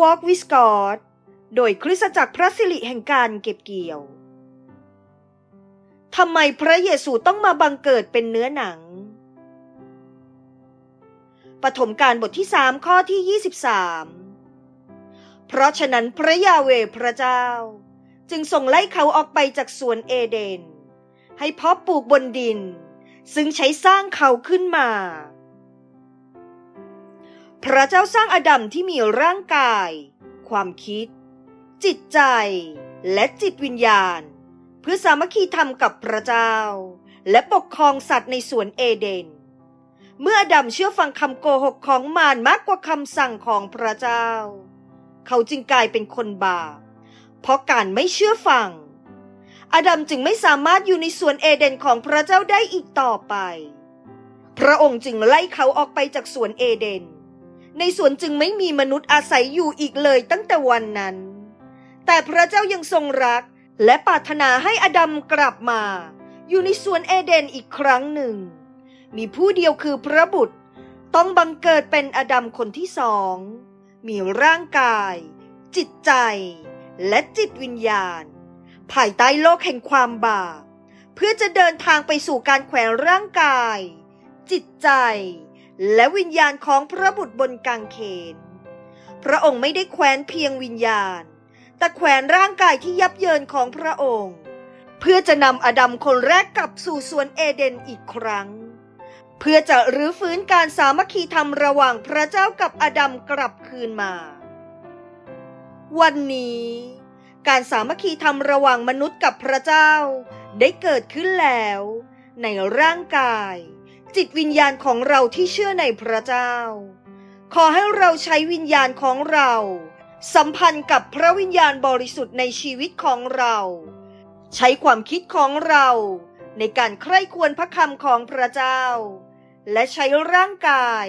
Walk with God โดยคริสตจักรพระสิริแห่งการเก็บเกี่ยวทำไมพระเยซูต้องมาบังเกิดเป็นเนื้อหนัง ปฐมกาลบทที่สามข้อที่ 23 เพราะฉะนั้นพระยาเวพระเจ้า จึงส่งไล่เขาออกไปจากสวนเอเดน ให้เพาะปลูกบนดิน ซึ่งใช้สร้างเขาขึ้นมา พระเจ้าสร้างอดัมที่มีร่างกาย ความคิด จิตใจ และจิตวิญญาณ เพื่อสามัคคีธรรมกับพระเจ้า และปกครองสัตว์ในสวนเอเดน เมื่ออดัมเชื่อฟังคำโกหกของมารมากกว่าคำสั่งของพระเจ้า เขาจึงกลายเป็นคนบาปเพราะการไม่เชื่อฟัง อดัมจึงไม่สามารถอยู่ในสวนเอเดนของพระเจ้าได้อีกต่อไป พระองค์จึงไล่เขาออกไปจากสวนเอเดน ในสวนจึงไม่มีมนุษย์อาศัยอยู่อีกเลยตั้งแต่วันนั้น แต่พระเจ้ายังทรงรักและปรารถนาให้อดัมกลับมา อยู่ในสวนเอเดนอีกครั้งหนึ่ง มีผู้เดียวคือพระบุตร ต้องบังเกิดเป็นอดัมคนที่สอง มีร่างกาย จิตใจ และจิตวิญญาณ ภายใต้โลกแห่งความบาปเพื่อจะเดินทางไปสู่การแขวนร่างกาย จิตใจ และวิญญาณของพระบุตรบนกางเขน พระองค์ไม่ได้แขวนเพียงวิญญาณ แต่แขวนร่างกายที่ยับเยินของพระองค์ เพื่อจะนำอดัมคนแรกกลับสู่สวนเอเดนอีกครั้ง เพื่อจะรื้อฟื้นการสามัคคีธรรมระหว่างพระเจ้ากับอดัมกลับคืนมา วันนี้การสามัคคีธรรมระหว่างมนุษย์กับพระเจ้า ได้เกิดขึ้นแล้ว ในร่างกาย จิตวิญญาณของเราที่เชื่อในพระเจ้า ขอให้เราใช้วิญญาณของเรา สัมพันธ์กับพระวิญญาณบริสุทธิ์ในชีวิตของเรา ใช้ความคิดของเรา ในการใคร่ควรพระคำของพระเจ้า และใช้ร่างกาย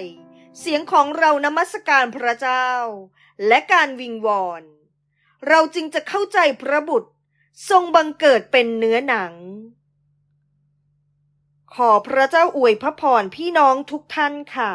เสียงของเรานมัสการพระเจ้า และการวิงวอน เราจึงจะเข้าใจพระบุตรทรงบังเกิดเป็นเนื้อหนัง ขอพระเจ้าอวยพระพรพี่น้องทุกท่านค่ะ